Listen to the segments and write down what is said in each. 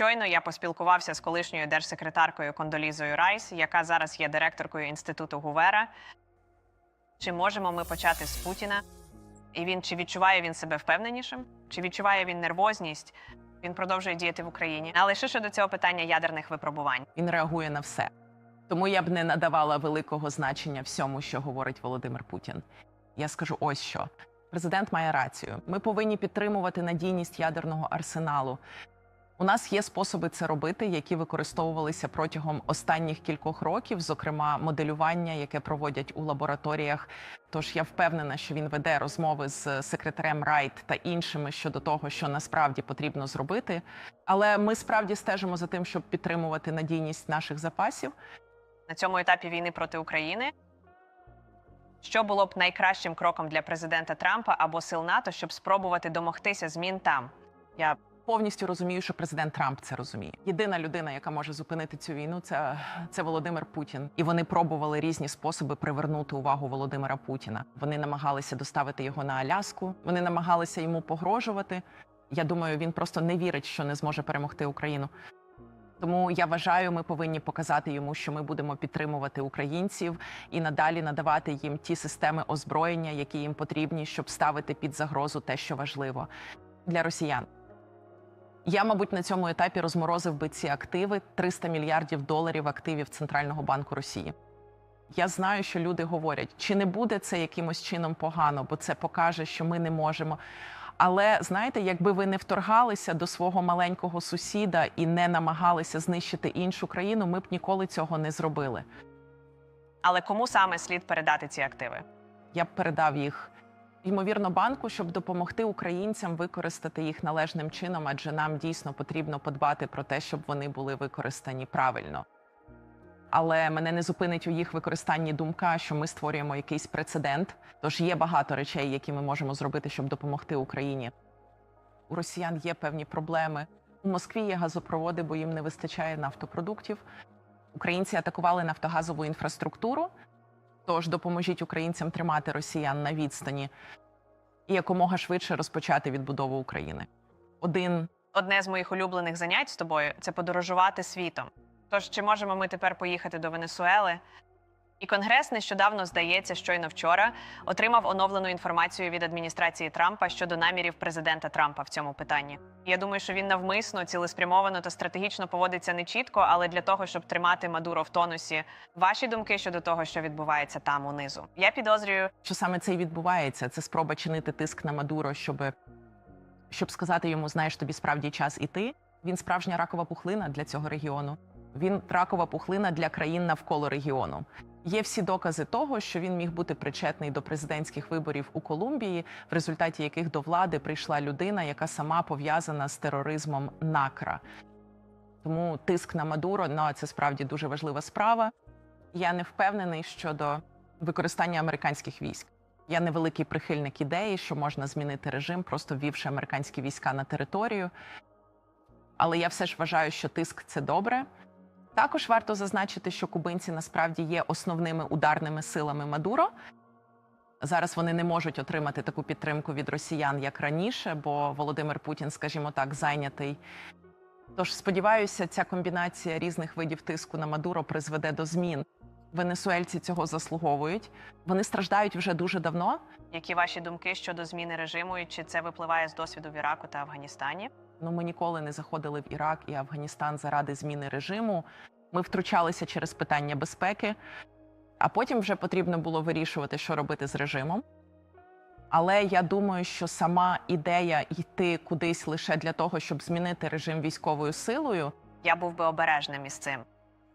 Щойно я поспілкувався з колишньою держсекретаркою Кондолізою Райс, яка зараз є директоркою інституту Гувера. Чи можемо ми почати з Путіна? І він чи відчуває він себе впевненішим? Чи відчуває він нервозність? Він продовжує діяти в Україні. Але ще щодо цього питання ядерних випробувань. Він реагує на все. Тому я б не надавала великого значення всьому, що говорить Володимир Путін. Я скажу ось що. Президент має рацію. Ми повинні підтримувати надійність ядерного арсеналу. У нас є способи це робити, які використовувалися протягом останніх кількох років, зокрема моделювання, яке проводять у лабораторіях. Тож я впевнена, що він веде розмови з секретарем Райт та іншими щодо того, що насправді потрібно зробити. Але ми справді стежимо за тим, щоб підтримувати надійність наших запасів. на цьому етапі війни проти України. Що було б найкращим кроком для президента Трампа або сил НАТО, щоб спробувати домогтися змін там? Я Повністю розумію, що президент Трамп це розуміє. Єдина людина, яка може зупинити цю війну, це, це Володимир Путін. І вони пробували різні способи привернути увагу Володимира Путіна. Вони намагалися доставити його на Аляску. Вони намагалися йому погрожувати. Я думаю, він просто не вірить, що не зможе перемогти Україну. Тому я вважаю, ми повинні показати йому, що ми будемо підтримувати українців і надалі надавати їм ті системи озброєння, які їм потрібні, щоб ставити під загрозу те, що важливо для росіян. Я, мабуть, на цьому етапі розморозив би ці активи 300 мільярдів доларів активів Центрального банку Росії. Я знаю, що люди говорять, чи не буде це якимось чином погано, бо це покаже, що ми не можемо. Але знаєте, якби ви не вторгалися до свого маленького сусіда і не намагалися знищити іншу країну, ми б ніколи цього не зробили. але кому саме слід передати ці активи? Я б передав їх ймовірно банку, щоб допомогти українцям використати їх належним чином, адже нам дійсно потрібно подбати про те, щоб вони були використані правильно. Але мене не зупинить у їх використанні думка, що ми створюємо якийсь прецедент. Тож є багато речей, які ми можемо зробити, щоб допомогти Україні. У росіян є певні проблеми. У Москві є газопроводи, бо їм не вистачає нафтопродуктів. Українці атакували нафтогазову інфраструктуру. Тож допоможіть українцям тримати росіян на відстані і якомога швидше розпочати відбудову України. Один Одне з моїх улюблених занять з тобою це подорожувати світом. Тож, чи можемо ми тепер поїхати до Венесуели? І Конгрес нещодавно, здається, щойно вчора отримав оновлену інформацію від адміністрації Трампа щодо намірів президента Трампа в цьому питанні. Я думаю, що він навмисно, цілеспрямовано та стратегічно поводиться не чітко, але для того, щоб тримати Мадуро в тонусі. Ваші думки щодо того, що відбувається там унизу. Я підозрюю, що саме це і відбувається. Це спроба чинити тиск на Мадуро, щоб, щоб сказати йому, знаєш, тобі справді час іти. Він справжня ракова пухлина для цього регіону. Він ракова пухлина для країн навколо регіону. Є всі докази того, що він міг бути причетний до президентських виборів у Колумбії, в результаті яких до влади прийшла людина, яка сама пов'язана з тероризмом НАКРА. Тому тиск на Мадуро ну, це справді дуже важлива справа. Я не впевнений щодо використання американських військ. Я невеликий прихильник ідеї, що можна змінити режим, просто ввівши американські війська на територію. Але я все ж вважаю, що тиск це добре. Також варто зазначити, що кубинці насправді є основними ударними силами Мадуро. Зараз вони не можуть отримати таку підтримку від росіян як раніше, бо Володимир Путін, скажімо так, зайнятий. Тож сподіваюся, ця комбінація різних видів тиску на Мадуро призведе до змін. Венесуельці цього заслуговують. Вони страждають вже дуже давно. які ваші думки щодо зміни режиму, і чи це випливає з досвіду в Іраку та Афганістані? Ну, ми ніколи не заходили в Ірак і Афганістан заради зміни режиму. Ми втручалися через питання безпеки, а потім вже потрібно було вирішувати, що робити з режимом. Але я думаю, що сама ідея йти кудись лише для того, щоб змінити режим військовою силою, я був би обережним із цим.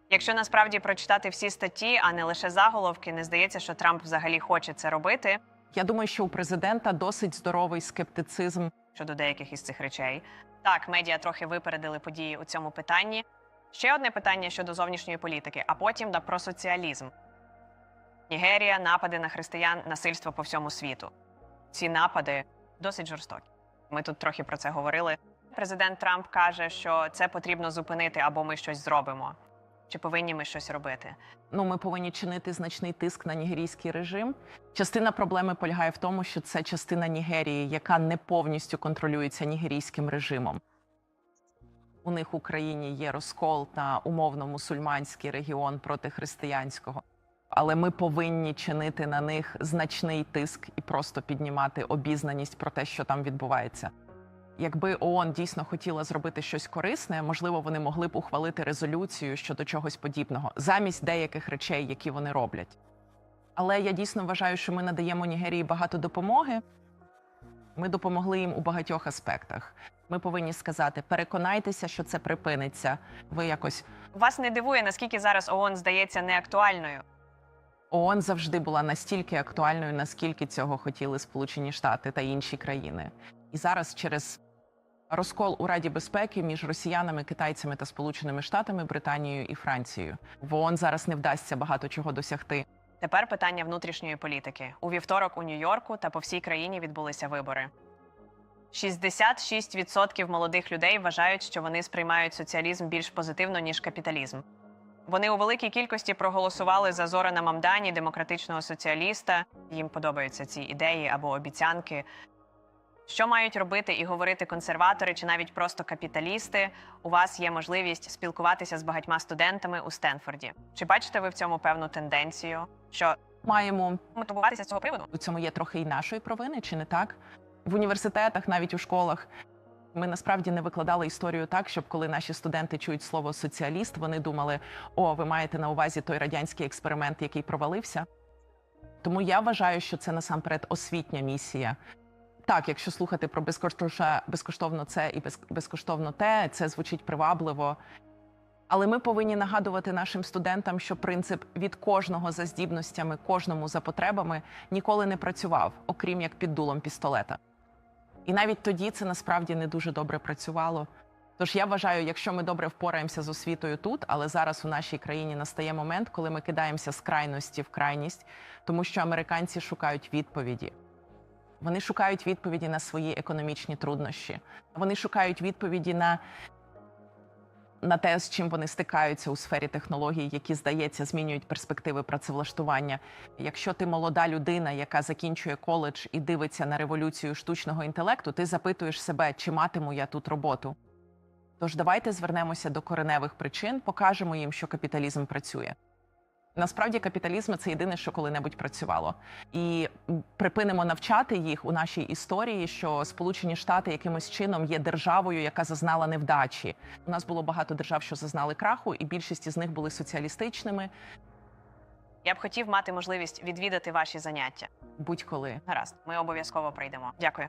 Якщо насправді прочитати всі статті, а не лише заголовки, не здається, що Трамп взагалі хоче це робити я думаю, що у президента досить здоровий скептицизм щодо деяких із цих речей. Так, медіа трохи випередили події у цьому питанні. Ще одне питання щодо зовнішньої політики, а потім да про соціалізм. Нігерія, напади на християн, насильство по всьому світу. Ці напади досить жорстокі. Ми тут трохи про це говорили. Президент Трамп каже, що це потрібно зупинити або ми щось зробимо. Чи повинні ми щось робити? ну, ми повинні чинити значний тиск на нігерійський режим. Частина проблеми полягає в тому, що це частина Нігерії, яка не повністю контролюється нігерійським режимом. у них в Україні є розкол на умовно мусульманський регіон проти християнського. Але ми повинні чинити на них значний тиск і просто піднімати обізнаність про те, що там відбувається. Якби ООН дійсно хотіла зробити щось корисне, можливо, вони могли б ухвалити резолюцію щодо чогось подібного замість деяких речей, які вони роблять. Але я дійсно вважаю, що ми надаємо Нігерії багато допомоги. Ми допомогли їм у багатьох аспектах. Ми повинні сказати: переконайтеся, що це припиниться. Ви якось Вас не дивує, наскільки зараз ООН здається неактуальною. ООН завжди була настільки актуальною, наскільки цього хотіли Сполучені Штати та інші країни. І зараз через розкол у Раді безпеки між росіянами, китайцями та Сполученими Штатами, Британією і Францією в ООН зараз не вдасться багато чого досягти. Тепер питання внутрішньої політики. У вівторок у Нью-Йорку та по всій країні відбулися вибори. 66% молодих людей вважають, що вони сприймають соціалізм більш позитивно, ніж капіталізм. Вони у великій кількості проголосували за Зорана Мамдані, демократичного соціаліста. Їм подобаються ці ідеї або обіцянки. Що мають робити і говорити консерватори чи навіть просто капіталісти? У вас є можливість спілкуватися з багатьма студентами у Стенфорді. Чи бачите ви в цьому певну тенденцію? Що Маємо мотивуватися з цього приводу? у цьому є трохи і нашої провини, чи не так? В університетах, навіть у школах. Ми насправді не викладали історію так, щоб коли наші студенти чують слово соціаліст, вони думали: о, ви маєте на увазі той радянський експеримент, який провалився. Тому я вважаю, що це насамперед освітня місія. Так, якщо слухати про безкоштовно, безкоштовно це і безкоштовно те, це звучить привабливо. Але ми повинні нагадувати нашим студентам, що принцип від кожного за здібностями, кожному за потребами ніколи не працював, окрім як під дулом пістолета. І навіть тоді це насправді не дуже добре працювало. Тож я вважаю, якщо ми добре впораємося з освітою тут, але зараз у нашій країні настає момент, коли ми кидаємося з крайності в крайність, тому що американці шукають відповіді. Вони шукають відповіді на свої економічні труднощі. Вони шукають відповіді на, на те, з чим вони стикаються у сфері технологій, які, здається, змінюють перспективи працевлаштування. Якщо ти молода людина, яка закінчує коледж і дивиться на революцію штучного інтелекту, ти запитуєш себе, чи матиму я тут роботу. Тож давайте звернемося до кореневих причин, покажемо їм, що капіталізм працює. Насправді капіталізм це єдине, що коли-небудь працювало, і припинимо навчати їх у нашій історії, що Сполучені Штати якимось чином є державою, яка зазнала невдачі. У нас було багато держав, що зазнали краху, і більшість із них були соціалістичними. Я б хотів мати можливість відвідати ваші заняття. Будь-коли Гаразд, ми обов'язково прийдемо. Дякую.